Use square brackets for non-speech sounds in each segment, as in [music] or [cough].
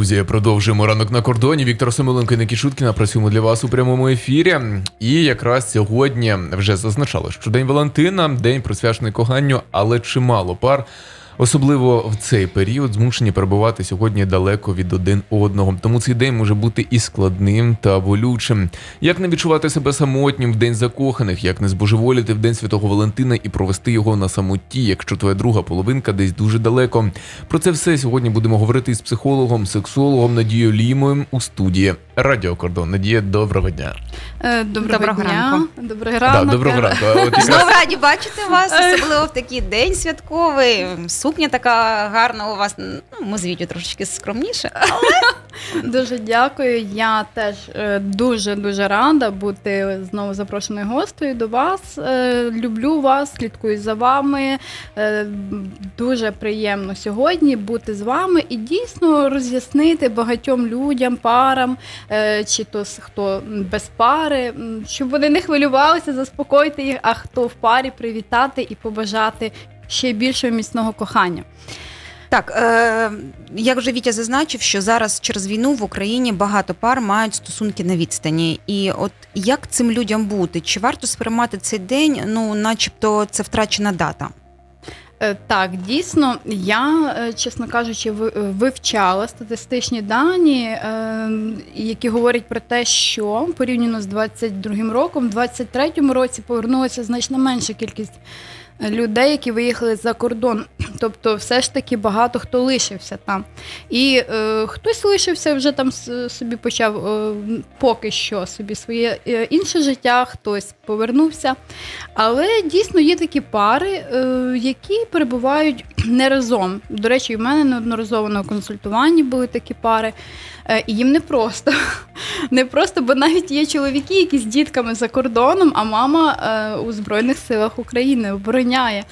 Друзі, продовжуємо ранок на кордоні. Віктор Семиленко і Ники Шуткіна працюємо для вас у прямому ефірі. І якраз сьогодні вже зазначали, що День Валентина, день присвячений коханню, але чимало пар. Особливо в цей період змушені перебувати сьогодні далеко від один одного. Тому цей день може бути і складним та болючим. Як не відчувати себе самотнім в день закоханих, як не збожеволіти в день святого Валентина і провести його на самоті, якщо твоя друга половинка десь дуже далеко. Про це все сьогодні будемо говорити з психологом, сексологом Надією Лімою у студії Радіо Кордон. Надія, доброго дня. Е, Доброго, Доброго дня. ранку. Доброго Да, ранку. доброго Знову раді бачити вас, [laughs] особливо в такий день святковий. Сукня така гарна у вас. Ну, ми з Вітю трошечки скромніше. Дуже дякую. Я теж е, дуже дуже рада бути знову запрошеною гостею до вас. Е, Люблю вас, слідкую за вами. Е, Дуже приємно сьогодні бути з вами і дійсно роз'яснити багатьом людям, парам, чи то хто без пари, щоб вони не хвилювалися, заспокоїти їх, а хто в парі привітати і побажати ще більшого міцного кохання. Так, е, як вже Вітя зазначив, що зараз через війну в Україні багато пар мають стосунки на відстані. І от як цим людям бути? Чи варто сприймати цей день, ну, начебто, це втрачена дата? Е, Так, дійсно, я, е, чесно кажучи, е, вивчала статистичні дані, які говорять про те, що порівняно з 22 роком, в 23 році повернулася значно менша кількість людей, які виїхали за кордон. Тобто, все ж таки багато хто лишився там. І е, хтось лишився вже там собі почав е, поки що собі своє е, інше життя, хтось повернувся. Але дійсно є такі пари, е, які перебувають не разом. До речі, в мене неодноразово на консультуванні були такі пари, і їм не просто. [laughs] Не просто, бо навіть є чоловіки, які з дітками за кордоном, а мама е, у Збройних силах України обороняє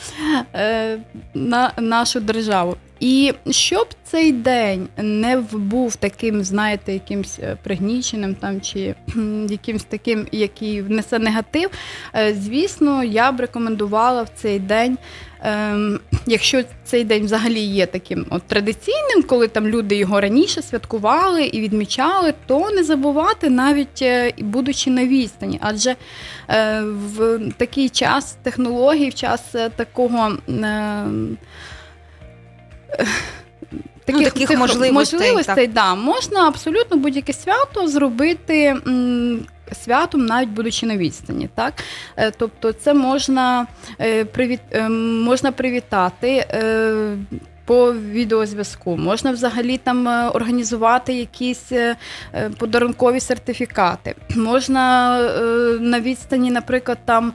е, на нашу державу. І щоб цей день не був таким, знаєте, якимсь е, пригніченим там чи [clears throat] якимсь таким, який внесе негатив, е, звісно, я б рекомендувала в цей день. Ем, якщо цей день взагалі є таким от традиційним, коли там люди його раніше святкували і відмічали, то не забувати навіть е, будучи на відстані. Адже е, в такий час технологій, в час е, такого. Е, Ну, таких можливостей, можливостей да, можна абсолютно будь-яке свято зробити м, святом, навіть будучи на відстані. Так? Е, Тобто, це можна, е, привіт, е, можна привітати. По відеозв'язку можна взагалі там організувати якісь подарункові сертифікати. Можна на відстані, наприклад, там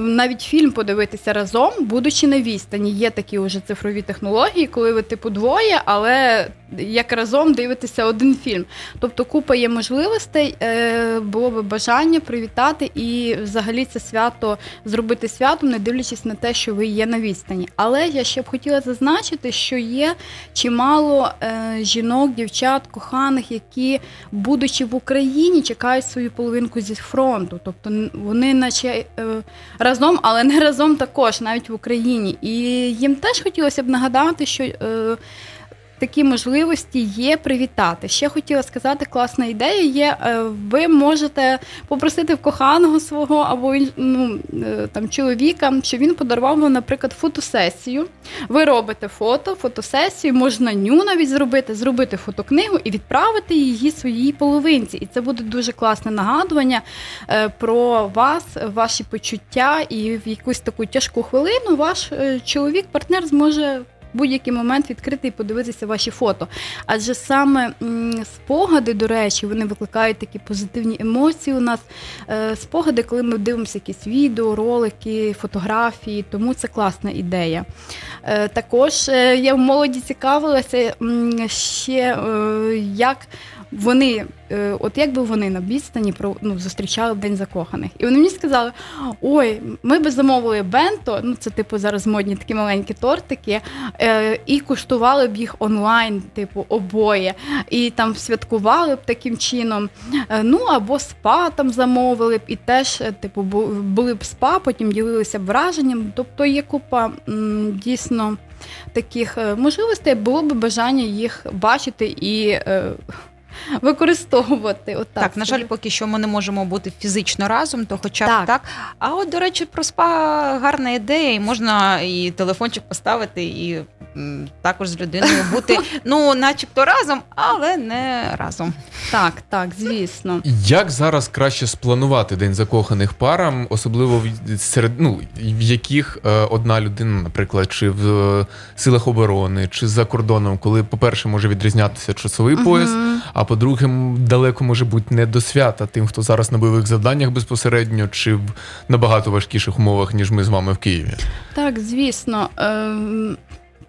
навіть фільм подивитися разом, будучи на відстані. Є такі вже цифрові технології, коли ви типу двоє, але як разом дивитеся один фільм. Тобто купа є можливостей, е, було би бажання привітати і взагалі це свято зробити святом, не дивлячись на те, що ви є на відстані. Але я ще б хотіла зазначити, що є чимало е, жінок, дівчат, коханих, які, будучи в Україні, чекають свою половинку зі фронту. Тобто вони, наче е, разом, але не разом також, навіть в Україні. І їм теж хотілося б нагадати, що. Такі можливості є привітати. Ще хотіла сказати, класна ідея є. е, Ви можете попросити в коханого свого або ну, е, там чоловіка, щоб він подарував вам, наприклад, фотосесію. Ви робите фото, фотосесію, можна ню навіть зробити, зробити фотокнигу і відправити її своїй половинці. І це буде дуже класне нагадування е, про вас, ваші почуття, і в якусь таку тяжку хвилину ваш чоловік, партнер зможе. Будь-який момент відкрити і подивитися ваші фото. Адже саме спогади, до речі, вони викликають такі позитивні емоції у нас. Е, спогади, коли ми дивимося якісь відео, ролики, фотографії, тому це класна ідея. Е, також е, я в молоді цікавилася ще, як вони, е, от як би вони на відстані ну, зустрічали День закоханих. І вони мені сказали: ой, ми би замовили бенто, ну це типу зараз модні такі маленькі тортики, е, і куштували б їх онлайн, типу, обоє, і там святкували б таким чином. Е, ну або спа там замовили б, і теж, типу, були б спа, потім ділилися б враженням. Тобто є купа дійсно таких можливостей, було б бажання їх бачити і е, використовувати. От так, Так, на жаль, поки що ми не можемо бути фізично разом, то хоча б Так. так. А от, до речі, про спа гарна ідея, і можна і телефончик поставити, і м, також з людиною [laughs] бути, ну, начебто разом, але не разом. так, так, звісно. Як зараз краще спланувати день закоханих парам, особливо в серед ну в яких е, одна людина, наприклад, чи в е, силах оборони, чи за кордоном, коли, по-перше, може відрізнятися часовий пояс, Мгм. А по-друге, далеко може бути не до свята тим, хто зараз на бойових завданнях безпосередньо, чи в набагато важкіших умовах, ніж ми з вами в Києві. Так, звісно. Ем,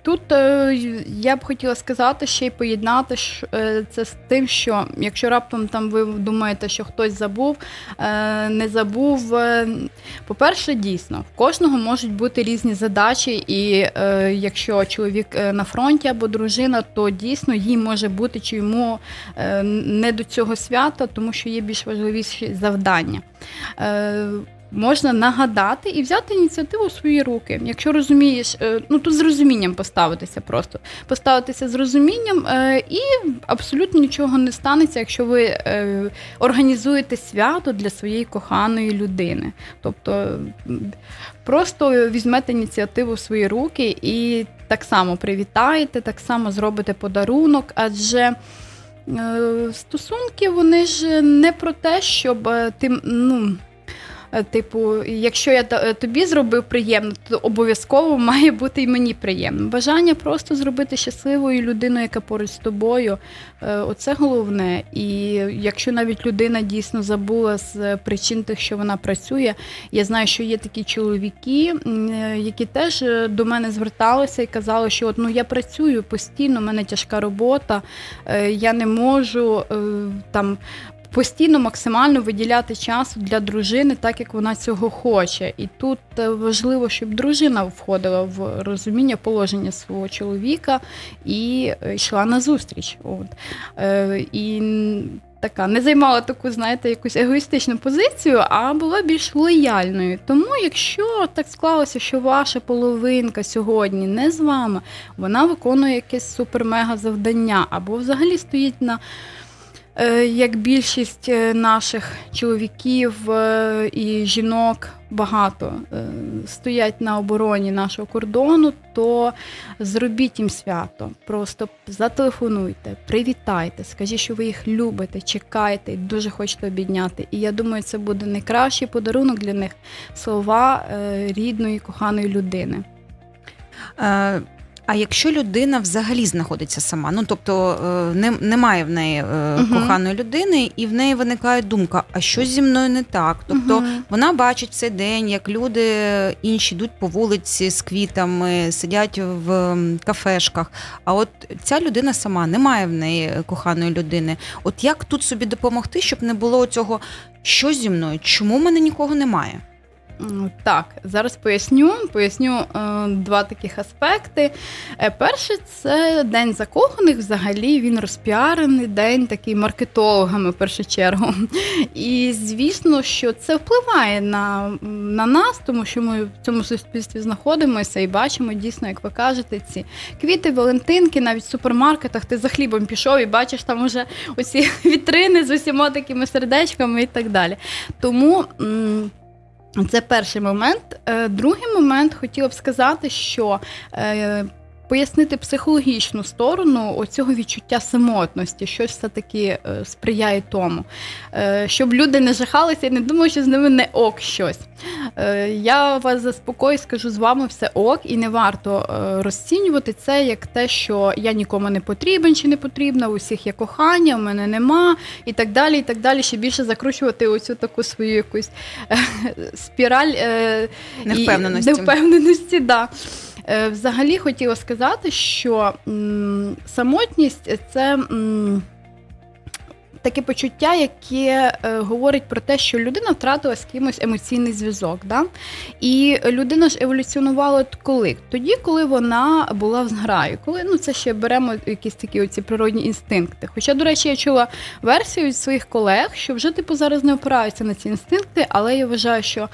Тут е, я б хотіла сказати ще й поєднати е, це з тим, що якщо раптом там ви думаєте, що хтось забув, е, не забув. По-перше, дійсно, в кожного можуть бути різні задачі, і якщо чоловік на фронті або дружина, то дійсно їй може бути чи йому не до цього свята, тому що є більш важливіші завдання. Можна нагадати і взяти ініціативу в свої руки. Якщо розумієш, е, ну тут з розумінням поставитися просто. Поставитися з розумінням, е, і абсолютно нічого не станеться, якщо ви е, організуєте свято для своєї коханої людини. Тобто просто візьмете ініціативу в свої руки і так само привітаєте, так само зробите подарунок, адже. Стосунки вони ж не про те, щоб ти ну. Е, Типу, якщо я е, тобі зробив приємно, то обов'язково має бути і мені приємно. Бажання просто зробити щасливою людину, яка поруч з тобою. е, Оце головне. І якщо навіть людина дійсно забула з причин тих, що вона працює, я знаю, що є такі чоловіки, які теж до мене зверталися і казали, що от ну я працюю постійно, в мене тяжка робота, я не можу там. Постійно максимально виділяти часу для дружини, так як вона цього хоче. І тут е, важливо, щоб дружина входила в розуміння положення свого чоловіка і е, йшла на зустріч. От. Е, і така не займала таку, знаєте, якусь егоїстичну позицію, а була більш лояльною. Тому, якщо так склалося, що ваша половинка сьогодні не з вами, вона виконує якесь супер-мега завдання, або взагалі стоїть на. Е, Як більшість е, наших чоловіків е, і жінок багато стоять на обороні нашого кордону, то зробіть їм свято. Просто зателефонуйте, привітайте, скажіть, що ви їх любите, чекаєте і дуже хочете обідняти. І я думаю, це буде найкращий подарунок для них слова рідної, коханої людини. А якщо людина взагалі знаходиться сама, ну тобто е, не, немає в неї Мгм. коханої людини, і в неї виникає думка, а що зі мною не так? Тобто Мгм. вона бачить цей день, як люди інші йдуть по вулиці з квітами, сидять в кафешках. А от ця людина сама немає в неї коханої людини. От як тут собі допомогти, щоб не було цього, що зі мною, чому в мене нікого немає? Так, зараз поясню. Поясню е, два таких аспекти. Е, перший це день закоханих. Взагалі він розпіарений день такий маркетологами в першу чергу. І звісно, що це впливає на, на нас, тому що ми в цьому суспільстві знаходимося і бачимо дійсно, як ви кажете, ці квіти, Валентинки, навіть в супермаркетах ти за хлібом пішов і бачиш там уже оці [laughs] вітрини з усіма такими сердечками і так далі. Тому. Це перший момент. Е, Другий момент хотіла б сказати, що е, пояснити психологічну сторону оцього відчуття самотності, що все-таки е, сприяє тому, Е, щоб люди не жахалися і не думали, що з ними не ок щось. Е, Я вас заспокою, скажу з вами все ок, і не варто розцінювати це як те, що я нікому не потрібен чи не потрібна, у всіх є кохання, у мене нема, і так далі. І так далі. Ще більше закручувати оцю таку свою якусь спіраль е, і Невпевненості. невпевненості, да. Е, Взагалі хотіла сказати, що самотність це. Таке почуття, яке е, говорить про те, що людина втратила з кимось емоційний зв'язок. Да? І людина ж еволюціонувала коли? Тоді, коли вона була в зграї. Коли ну це ще беремо якісь такі оці природні інстинкти. Хоча, до речі, я чула версію від своїх колег, що вже типу зараз не опираються на ці інстинкти, але я вважаю, що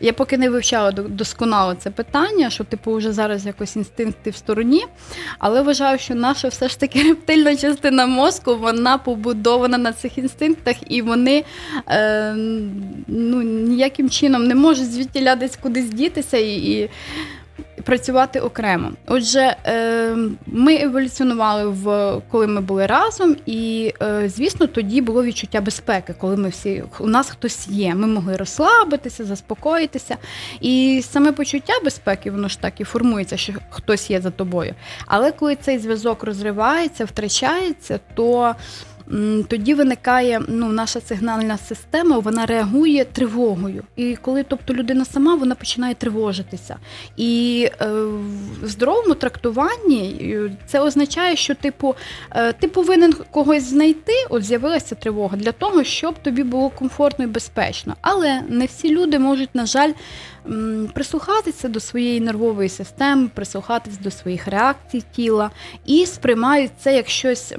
Я поки не вивчала досконало це питання, що типу вже зараз якось інстинкти в стороні. Але вважаю, що наша все ж таки [laughs] рептильна частина мозку вона побудована на цих інстинктах, і вони е, ну, ніяким чином не можуть звідтіля десь кудись дітися і. і Працювати окремо. Отже, е, ми еволюціонували в коли ми були разом, і е, звісно, тоді було відчуття безпеки, коли ми всі у нас хтось є. Ми могли розслабитися, заспокоїтися. І саме почуття безпеки, воно ж так і формується, що хтось є за тобою. Але коли цей зв'язок розривається, втрачається, то тоді виникає ну, наша сигнальна система, вона реагує тривогою. І коли тобто людина сама вона починає тривожитися. І е, в здоровому трактуванні е, це означає, що типу, е, ти повинен когось знайти, от з'явилася тривога для того, щоб тобі було комфортно і безпечно. Але не всі люди можуть, на жаль, прислухатися до своєї нервової системи, прислухатися до своїх реакцій тіла і сприймають це як щось,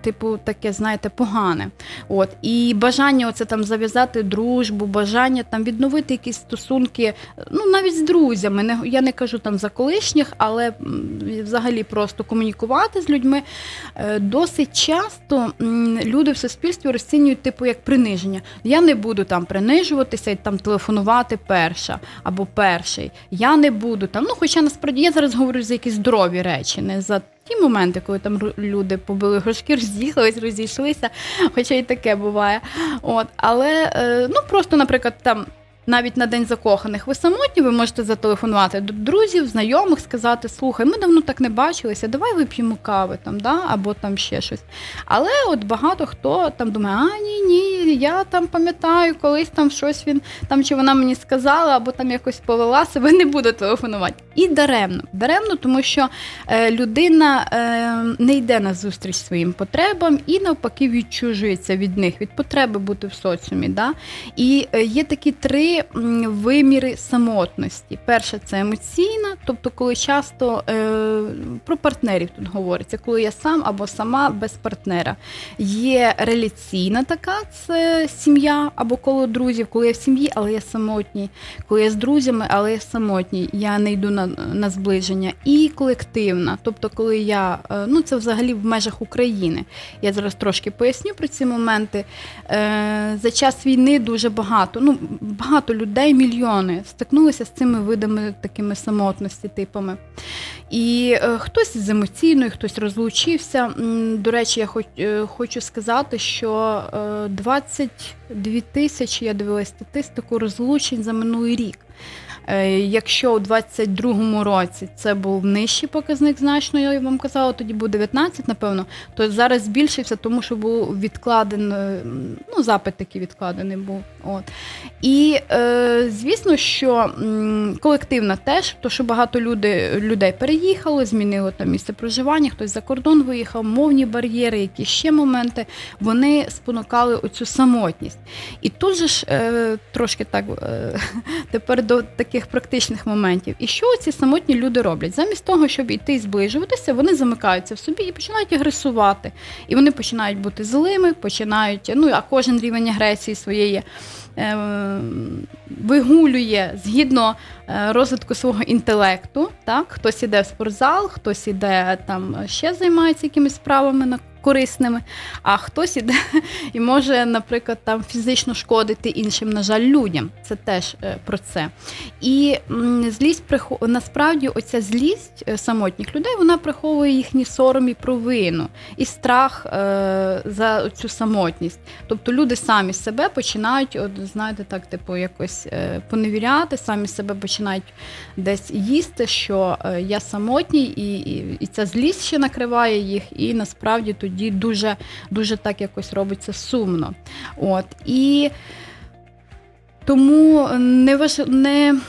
типу, таке, знаєте, погане. От і бажання оце там зав'язати дружбу, бажання там відновити якісь стосунки, ну навіть з друзями. Не я не кажу там за колишніх, але взагалі просто комунікувати з людьми. Е, Досить часто люди в суспільстві розцінюють типу як приниження. Я не буду там принижуватися і там телефонувати перша або перший. Я не буду там. Ну, хоча насправді я зараз говорю за якісь здорові речі, не за ті моменти, коли там люди побили грошки, [laughs] роз'їхались, розійшлися, хоча і таке буває. От, але е, ну просто, наприклад, там. Навіть на день закоханих ви самотні, ви можете зателефонувати до друзів, знайомих, сказати: слухай, ми давно так не бачилися, давай вип'ємо кави там, да? або там ще щось. Але от багато хто там думає, а ні, ні, я там пам'ятаю, колись там щось він там чи вона мені сказала, або там якось повела себе, не буду телефонувати. І даремно. Даремно, тому що е, людина е, не йде на зустріч своїм потребам і навпаки відчужується від них, від потреби бути в соціумі. Да? І е, є такі три виміри самотності. Перше це емоційна, тобто, коли часто е, про партнерів тут говориться, коли я сам або сама без партнера. Є реляційна така, це сім'я або коло друзів, коли я в сім'ї, але я самотній, коли я з друзями, але я самотній, я не йду на, на зближення. І колективна, тобто, коли я е, ну це взагалі в межах України. Я зараз трошки поясню про ці моменти. Е, За час війни дуже багато, ну багато людей, мільйони стикнулися з цими видами такими самотності, типами. І е, хтось з емоційною, хтось розлучився. До речі, я хоч, е, хочу сказати, що е, 22 тисячі я дивилась статистику розлучень за минулий рік. Е, Якщо у 22-му році це був нижчий показник значно, я вам казала, тоді був 19, напевно, то зараз збільшився, тому що був відкладений, ну, запит такий відкладений був. От. І е, звісно, що колективна теж, то що багато люди, людей переїхало, змінило там місце проживання, хтось за кордон виїхав, мовні бар'єри, які ще моменти, вони спонукали оцю самотність. І тут же ж е, трошки так е, [laughs] тепер до таких практичних моментів. І що ці самотні люди роблять? Замість того, щоб йти зближуватися, вони замикаються в собі і починають агресувати. І вони починають бути злими, починають, ну а кожен рівень агресії своєї. е, Вигулює згідно е, розвитку свого інтелекту. Так? Хтось іде в спортзал, хтось іде там ще займається якимись справами на- корисними, а хтось іде і може, наприклад, там фізично шкодити іншим, на жаль, людям. Це теж е, про це. І злість насправді оця злість е, самотніх людей вона приховує їхній сором і провину, і страх е, за цю самотність. Тобто люди самі себе починають, от знаєте, так, типу, якось поневіряти, самі себе починають десь їсти, що я самотній, і, і, і ця злість ще накриває їх, і насправді тоді дуже, дуже так якось робиться сумно. От. І тому не, важ... не,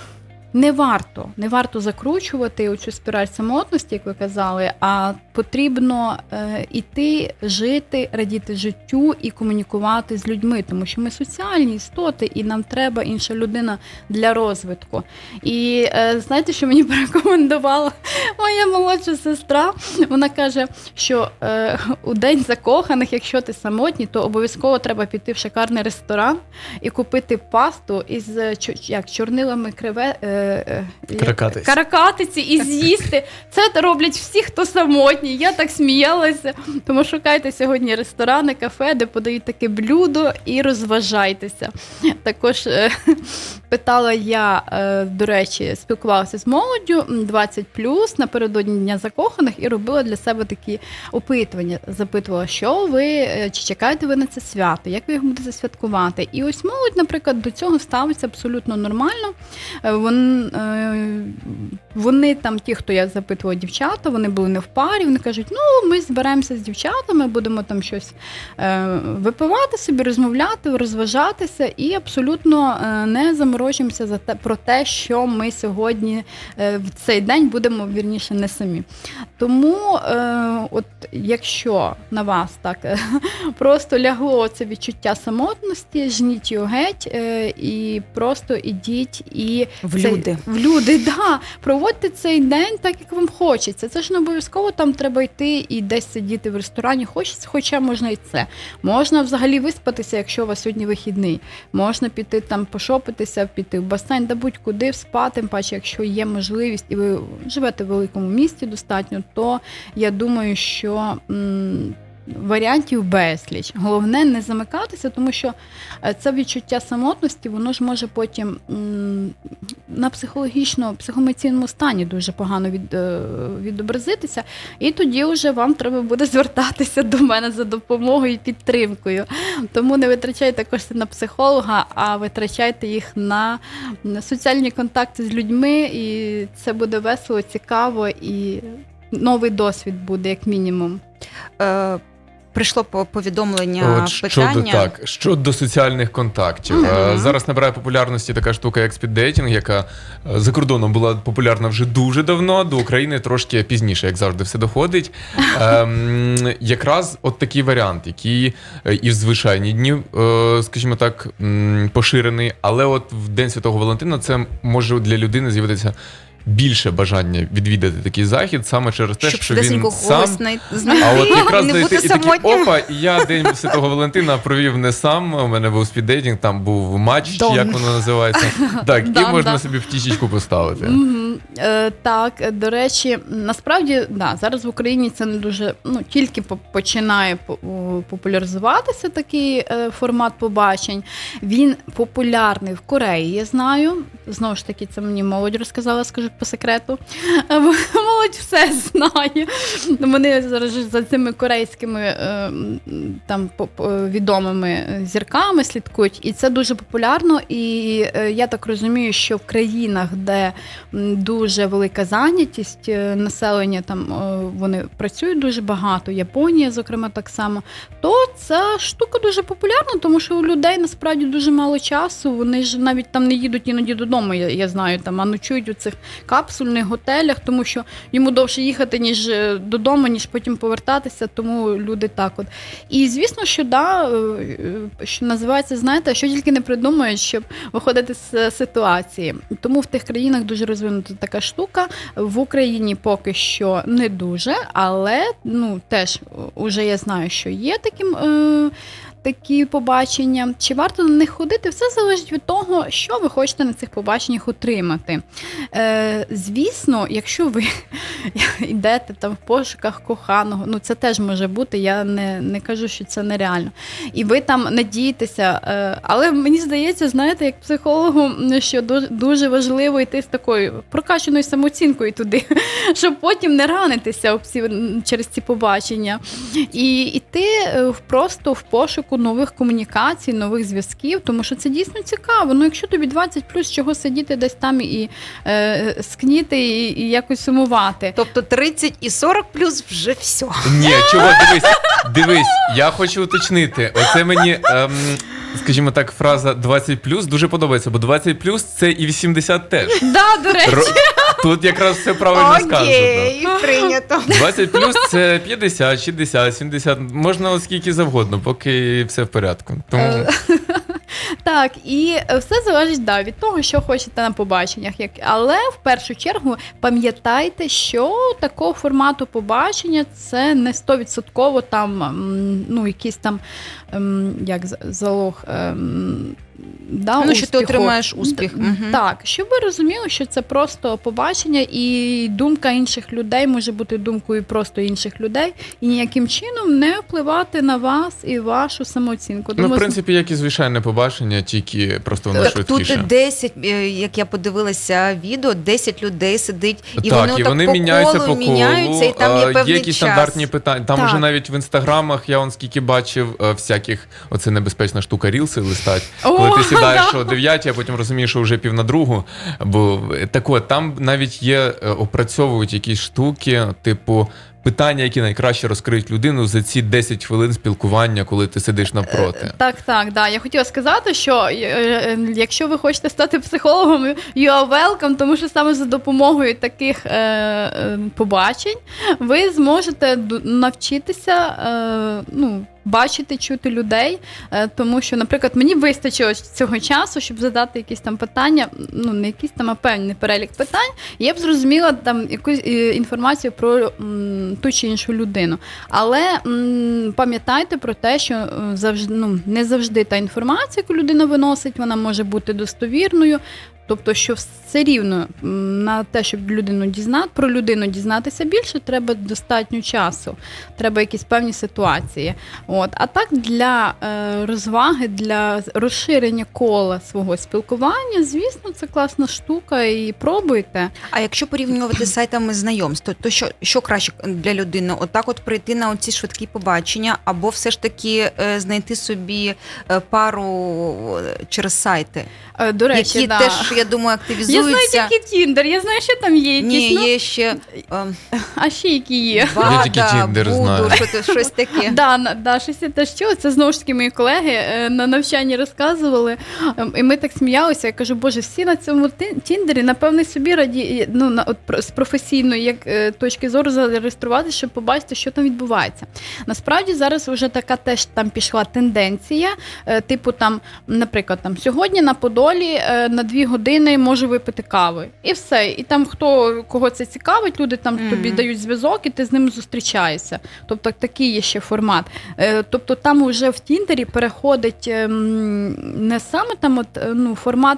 не варто, не варто закручувати оцю спіраль самотності, як ви казали, а потрібно е, іти, жити, радіти життю і комунікувати з людьми, тому що ми соціальні істоти, і нам треба інша людина для розвитку. І е, знаєте, що мені [laughs] порекомендувала Моя молодша сестра, вона каже, що е, у день закоханих, якщо ти самотній, то обов'язково треба піти в шикарний ресторан і купити пасту із як, чорнилами криве. Каракатиці і з'їсти. Це роблять всі, хто самотній. Я так сміялася. Тому шукайте сьогодні ресторани, кафе, де подають таке блюдо і розважайтеся. Також е, [laughs] питала я, е, до речі, спілкувалася з молоддю м, 20 напередодні Дня закоханих і робила для себе такі опитування. Запитувала, що ви е, чи чекаєте ви на це свято, як ви його будете святкувати. І ось молодь, наприклад, до цього ставиться абсолютно нормально. Вон, е, вони там, ті, хто я запитувала дівчата, вони були не в парі. Вони кажуть, ну ми зберемося з дівчатами, будемо там щось е, випивати собі, розмовляти, розважатися, і абсолютно е, не заморочуємося за те про те, що ми сьогодні е, в цей день будемо вірніше не самі. Тому, е, от якщо на вас так е, [laughs] просто лягло це відчуття самотності, жніть його геть е, і просто ідіть і В цей- люди. в люди, [laughs] да. Проводьте цей день так, як вам хочеться. Це ж не обов'язково там треба йти і десь сидіти в ресторані. Хочеться, хоча можна і це. Можна взагалі виспатися, якщо у вас сьогодні вихідний. Можна піти там пошопитися, піти в басейн, да будь-куди спати, тим паче, якщо є можливість, і ви живете в великому місті достатньо, то я думаю, що. м, Варіантів безліч. Головне не замикатися, тому що е, це відчуття самотності, воно ж може потім на психологічно, психоемоційному стані дуже погано від, е, відобразитися. І тоді вже вам треба буде звертатися до мене за допомогою і підтримкою. Тому не витрачайте кошти на психолога, а витрачайте їх на соціальні контакти з людьми, і це буде весело, цікаво і новий досвід буде, як мінімум. Е, прийшло по- повідомлення От щодо питання. так, щодо соціальних контактів. Е, Зараз набирає популярності така штука, як спіддейтінг, яка е, за кордоном була популярна вже дуже давно. До України трошки пізніше, як завжди, все доходить. [laughs] Ем, якраз от такий варіант, який е, і в звичайні дні, скажімо так, поширений, але от в День Святого Валентина це може для людини з'явитися. Більше бажання відвідати такий захід саме через те, Щоб що він сам знай- а от [laughs] якраз не бути і такі опа, і я день Святого Валентина провів не сам. У мене був спіддейтинг, там був матч, чи як воно називається. [laughs] Так, і Да, можна да. собі в тічечку поставити. Мгм. Е, так, до речі, насправді да, зараз в Україні це не дуже ну тільки по- починає популяризуватися такий е, формат побачень. Він популярний в Кореї. Я знаю. Знову ж таки, це мені молодь розказала, скажу по секрету. Е, [laughs] Молодь все знає. Вони зараз за цими корейськими е, там відомими зірками слідкують, і це дуже популярно. І е, я так розумію, що в країнах, де дуже велика зайнятість населення, там вони працюють дуже багато. Японія, зокрема, так само. То ця штука дуже популярна, тому що у людей насправді дуже мало часу. Вони ж навіть там не їдуть іноді додому. Я, я знаю, там а ночують у цих капсульних готелях, тому що йому довше їхати ніж е, додому, ніж потім повертатися. Тому люди так от. І звісно, що да, е, е, що називається, знаєте, що тільки не придумають, щоб виходити з ситуації. Тому в тих країнах дуже розвинута така штука. В Україні поки що не дуже, але ну теж уже я знаю, що є таким. Е- Такі побачення, чи варто на них ходити, все залежить від того, що ви хочете на цих побаченнях отримати. Е, звісно, якщо ви [laughs] йдете там в пошуках коханого, ну це теж може бути. Я не, не кажу, що це нереально. І ви там надієтеся. Е, але мені здається, знаєте, як психологу, що ду- дуже важливо йти з такою прокачаною самооцінкою туди, [laughs] щоб потім не ранитися через ці побачення. І йти е, просто в пошуку нових комунікацій, нових зв'язків, тому що це дійсно цікаво. Ну, якщо тобі 20 плюс, чого сидіти десь там і е, скніти, і, і якось сумувати. Тобто 30 і 40 плюс вже все. Ні, чого, дивись, дивись, я хочу уточнити. Оце мені, ем, скажімо так, фраза 20 дуже подобається, бо 20 це і 80 теж. Да, до речі. Ро- Тут якраз все правильно сказано. Окей, прийнято. 20 плюс це 50, 60, 70, можна скільки завгодно, поки все в порядку. Тому Е, [laughs] Так, і все залежить да, від того, що хочете на побаченнях. Як... Але в першу чергу пам'ятайте, що такого формату побачення це не 100% там м, ну, якийсь там ем, як за- залог. ем, Да, Ну, що ти успіху. отримаєш успіх. Мгм. Так, щоб ви розуміли, що це просто побачення, і думка інших людей може бути думкою просто інших людей, і ніяким чином не впливати на вас і вашу самооцінку. Ну, в принципі, як і звичайне побачення, тільки просто воно Так тут швидкіше. 10, е, як я подивилася відео, 10 людей сидить, і так, вони, і отак вони по міняються колу по колу. міняються, і там є е, певний якісь час. стандартні питання. Там Так. вже навіть в інстаграмах я он скільки бачив е, всяких, оце небезпечна штука, рілси листать. Коли ти сідаєш да. о 9, а потім розумієш, що вже пів на другу. Бо е, так от, там навіть є, е, опрацьовують якісь штуки, типу. Питання, які найкраще розкриють людину за ці 10 хвилин спілкування, коли ти сидиш навпроти. Так, так, да. Я хотіла сказати, що е, е, якщо ви хочете стати психологом, you are welcome, тому що саме за допомогою таких е, е, побачень ви зможете навчитися е, ну, бачити, чути людей. Е, тому що, наприклад, мені вистачило цього часу, щоб задати якісь там питання, ну не якісь там, а певний перелік питань, я б зрозуміла там якусь е, інформацію про ту чи іншу людину. Але пам'ятайте про те, що е, завжди ну, не завжди та інформація, яку людина виносить, вона може бути достовірною. Тобто, що все рівно на те, щоб людину дізнати, про людину дізнатися більше, треба достатньо часу, треба якісь певні ситуації. От. А так для е, розваги, для розширення кола свого спілкування, звісно, це класна штука, і пробуйте. А якщо порівнювати з сайтами знайомств, то, то що, що краще для людини? Отак от прийти на оці швидкі побачення, або все ж таки е, знайти собі е, пару е, через сайти, Е, До речі, які да. теж, я думаю, я активізуються. знаю тільки Тіндер, я знаю, що там є якісь. Ні, ну, є ще ем, А ще які є. Бада, тільки Tinder Буду, знаю. що щось таке. Да, на- да, щось я теж чула. Це знову ж таки мої колеги е, на навчанні розказували. Ем, І ми так сміялися. Я кажу, боже, всі на цьому тіндері, напевне, собі раді ну, на, от, про- з професійної як, е, точки зору зареєструватися, щоб побачити, що там відбувається. Насправді зараз вже така теж там пішла тенденція. е, Типу, там, наприклад, там сьогодні на Подолі е, на дві години можу випити кави. І все. І там хто кого це цікавить, люди там Мгм. тобі дають зв'язок, і ти з ним зустрічаєшся. Тобто такий є ще формат. Е, Тобто там вже в Тіндері переходить ем, не саме там от, е, ну, формат.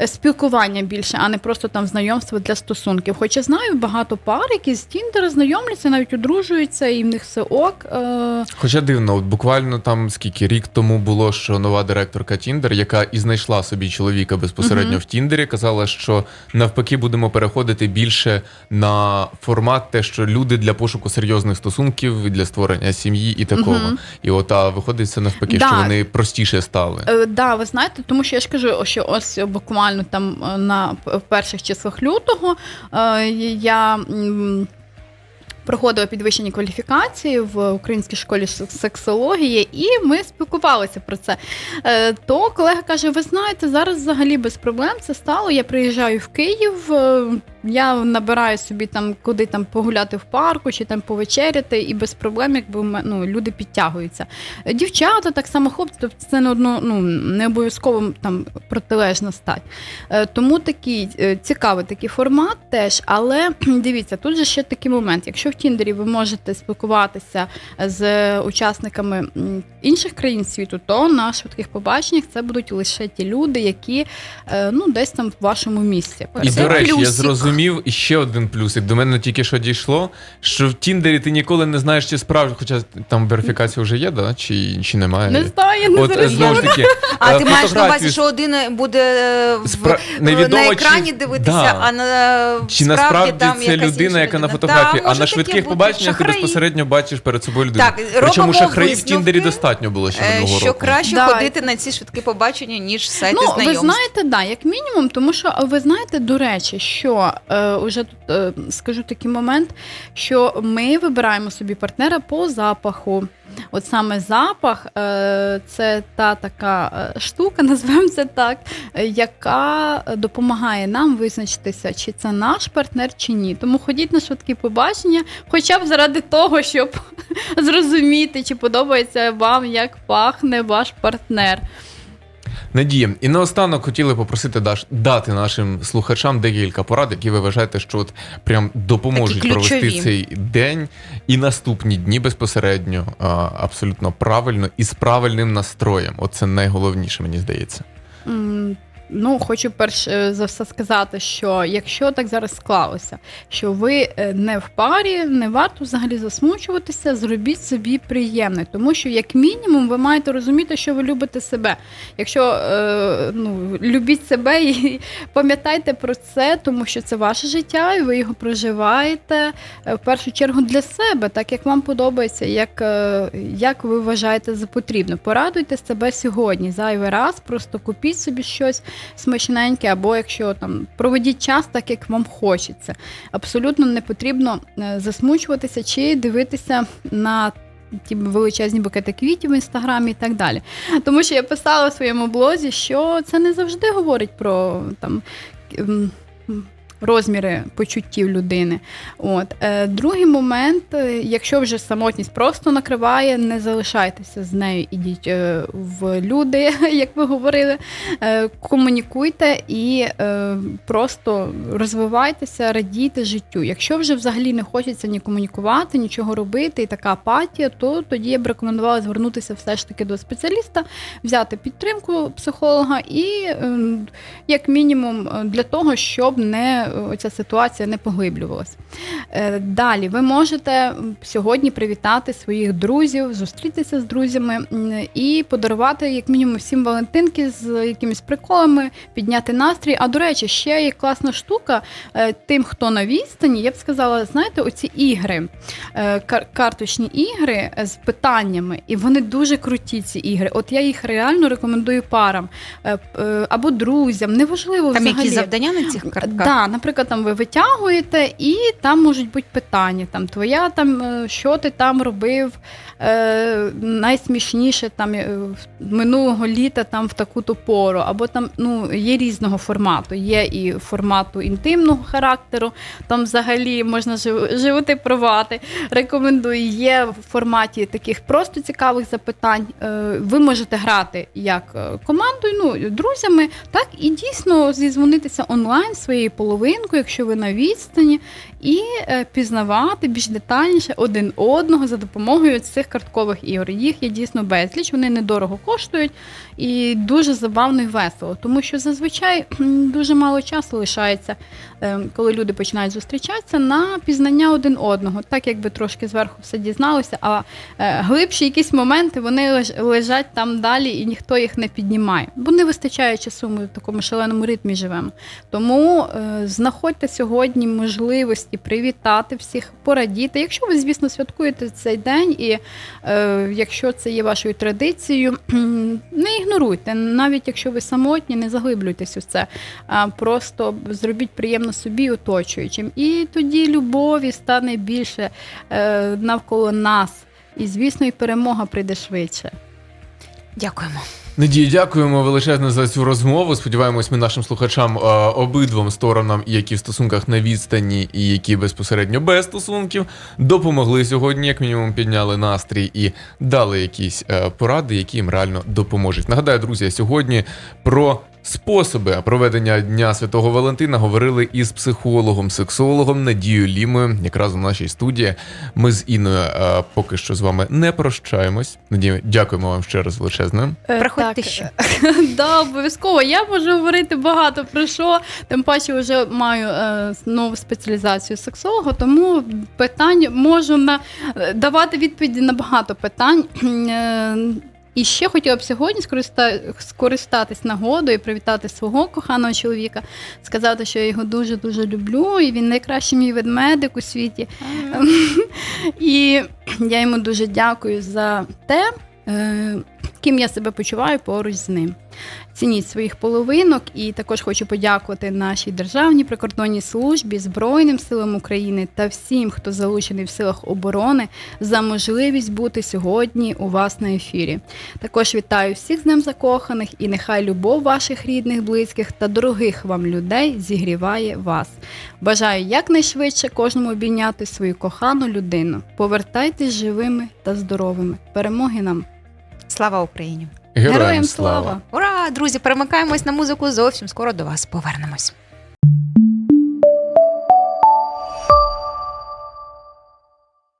Е, Спілкування більше, а не просто там знайомство для стосунків. Хоча знаю багато пар, які з Тіндера знайомляться, навіть одружуються, і в них все ок. Е, Хоча дивно, от буквально там скільки рік тому було, що нова директорка Тіндер, яка і знайшла собі чоловіка безпосередньо Мгм. в Тіндері, казала, що навпаки будемо переходити більше на формат, те, що люди для пошуку серйозних стосунків, для створення сім'ї і такого. Мгм. І от а виходить це навпаки, Да. що вони простіше стали. Е, да, ви знаєте, тому що я ж кажу, що ось буквально там е, на в перших числах лютого е, я. Проходила підвищені кваліфікації в українській школі сексології, і ми спілкувалися про це. Е, То колега каже: Ви знаєте, зараз взагалі без проблем це стало. Я приїжджаю в Київ, я набираю собі там куди там погуляти в парку чи там повечеряти, і без проблем, якби ну, люди підтягуються. Е, Дівчата, так само хлопці, тобто це не одно, ну не обов'язково там протилежна стать. Е, Тому такий е, цікавий такий формат теж. Але дивіться, тут же ще такий момент. Якщо в Тіндері ви можете спілкуватися з учасниками м, інших країн світу, то на швидких побаченнях це будуть лише ті люди, які е, ну десь там в вашому місці. І Це до речі, я зрозумів і ще один плюсик. До мене тільки що дійшло, що в Тіндері ти ніколи не знаєш, чи справді, хоча там верифікація вже є, да? чи, чи немає. Не знаю, я не От е, знову ж таки, [laughs] А е, ти маєш на увазі, що один буде в, Спра- невідомо, на екрані чи- дивитися, Да. а на Чи насправді там це людина, інша яка на фотографії, Да, а на швидких побаченнях ти безпосередньо бачиш перед собою людину. Так, Причому шахраїв в. Тіндері достатньо було ще Е, минулого що року. краще Да. ходити на ці швидкі побачення, ніж сайти Ну, ви знаєте, да, як мінімум, тому що ви знаєте, до речі, що е, уже тут е, скажу такий момент, що ми вибираємо собі партнера по запаху. От саме запах е, це та така е, штука, [laughs] назвемо це так, е, яка допомагає нам визначитися, чи це наш партнер, чи ні. Тому ходіть на швидкі побачення, хоча б заради того, щоб [laughs] зрозуміти, чи подобається вам, як пахне ваш партнер. Надія, і наостанок хотіли попросити даш, дати нашим слухачам декілька порад, які ви вважаєте, що от прям допоможуть провести цей день і наступні дні безпосередньо а, абсолютно правильно і з правильним настроєм. Оце найголовніше, мені здається. М, Ну, хочу перш е, за все сказати, що якщо так зараз склалося, що ви е, не в парі, не варто взагалі засмучуватися, зробіть собі приємне, тому що як мінімум ви маєте розуміти, що ви любите себе. Якщо е, ну, любіть себе і [laughs] пам'ятайте про це, тому що це ваше життя, і ви його проживаєте в першу чергу для себе, так як вам подобається, як, як ви вважаєте за потрібно. Порадуйте себе сьогодні, зайвий раз, просто купіть собі щось смачненьке, або якщо там проведіть час так, як вам хочеться. Абсолютно не потрібно е, засмучуватися чи дивитися на. Ті величезні букети квітів в інстаграмі і так далі. Тому що я писала в своєму блозі, що це не завжди говорить про там розміри почуттів людини. От. Е, другий момент, е, якщо вже самотність просто накриває, не залишайтеся з нею, ідіть е, в люди, [laughs] як ви говорили, комунікуйте і просто розвивайтеся, радійте життю. Якщо вже взагалі не хочеться ні комунікувати, нічого робити, і така апатія, то тоді я б рекомендувала звернутися все ж таки до спеціаліста, взяти підтримку психолога і, е, як мінімум, для того, щоб не е, ця ситуація не поглиблювалася. Е, Далі ви можете сьогодні привітати своїх друзів, зустрітися з друзями і подарувати як мінімум всім Валентинки з якимись приколами, підняти настрій. А до речі, ще є класна штука е, тим, хто на відстані, я б сказала, знаєте, оці ігри, е, карточні ігри з питаннями, і вони дуже круті. Ці ігри. От я їх реально рекомендую парам або друзям. Неважливо Там взагалі. якісь завдання на цих картках? Да, наприклад, там ви витягуєте, і там можуть бути питання. Там твоя там, е, що ти там робив е, найсмішніше там е, минулого літа там в таку-то пору, або там ну є різного формату. Є і формату інтимного характеру, там взагалі можна жив- животипрувати. Рекомендую. Є в форматі таких просто цікавих запитань. Е, Ви можете грати як командою, ну друзями, так і дійсно зізвонитися онлайн своєю половинкою, якщо ви на відстані, і пізнавати більш детальніше один одного за допомогою цих карткових ігор. Їх є дійсно безліч, вони недорого коштують і дуже забавно і весело, тому що зазвичай дуже мало часу лишається, коли люди починають зустрічатися на пізнання один одного, так якби трошки зверху все дізналося, а е, глибші якісь моменти вони леж- лежать там далі, і ніхто їх не піднімає, бо не вистачає часу. Ми в такому шаленому ритмі живемо. Тому е, знаходьте сьогодні можливості привітати всіх, порадіти. Якщо ви, звісно, святкуєте цей день, і е, якщо це є вашою традицією, [clears throat] не ігноруйте, навіть якщо ви самотні, не заглиблюйтесь у це, просто зробіть приємно собі оточуючим. І тоді любові стане більше е, навколо нас. І, звісно, і перемога прийде швидше. Дякуємо. Надія, дякуємо величезно за цю розмову. Сподіваємось, ми нашим слухачам е, обидвом сторонам, які в стосунках на відстані, і які безпосередньо без стосунків, допомогли сьогодні, як мінімум, підняли настрій і дали якісь е, поради, які їм реально допоможуть. Нагадаю, друзі, сьогодні про. Способи проведення Дня Святого Валентина говорили із психологом, сексологом Надією Лімою, якраз у нашій студії. Ми з Інною е, поки що з вами не прощаємось. Надію, дякуємо вам ще раз величезне. Е, Приходьте так, ще. [laughs] Да, обов'язково. Я можу говорити багато про що. Тим паче вже маю е, нову спеціалізацію сексолога, тому питань можу на е, давати відповіді на багато питань. Е, І ще хотіла б сьогодні скористатись нагодою, привітати свого коханого чоловіка, сказати, що я його дуже дуже люблю, і він найкращий мій ведмедик у світі. І я йому дуже дякую за те, е, ким я себе почуваю поруч з ним. Цініть своїх половинок, і також хочу подякувати нашій державній прикордонній службі, Збройним силам України та всім, хто залучений в силах оборони, за можливість бути сьогодні у вас на ефірі. Також вітаю всіх з Днем закоханих і нехай любов ваших рідних, близьких та дорогих вам людей зігріває вас. Бажаю якнайшвидше кожному обійняти свою кохану людину. Повертайтесь живими та здоровими. Перемоги нам! Слава Україні! Героям слава! Ура! Друзі, перемикаємось на музику. Зовсім скоро до вас повернемось.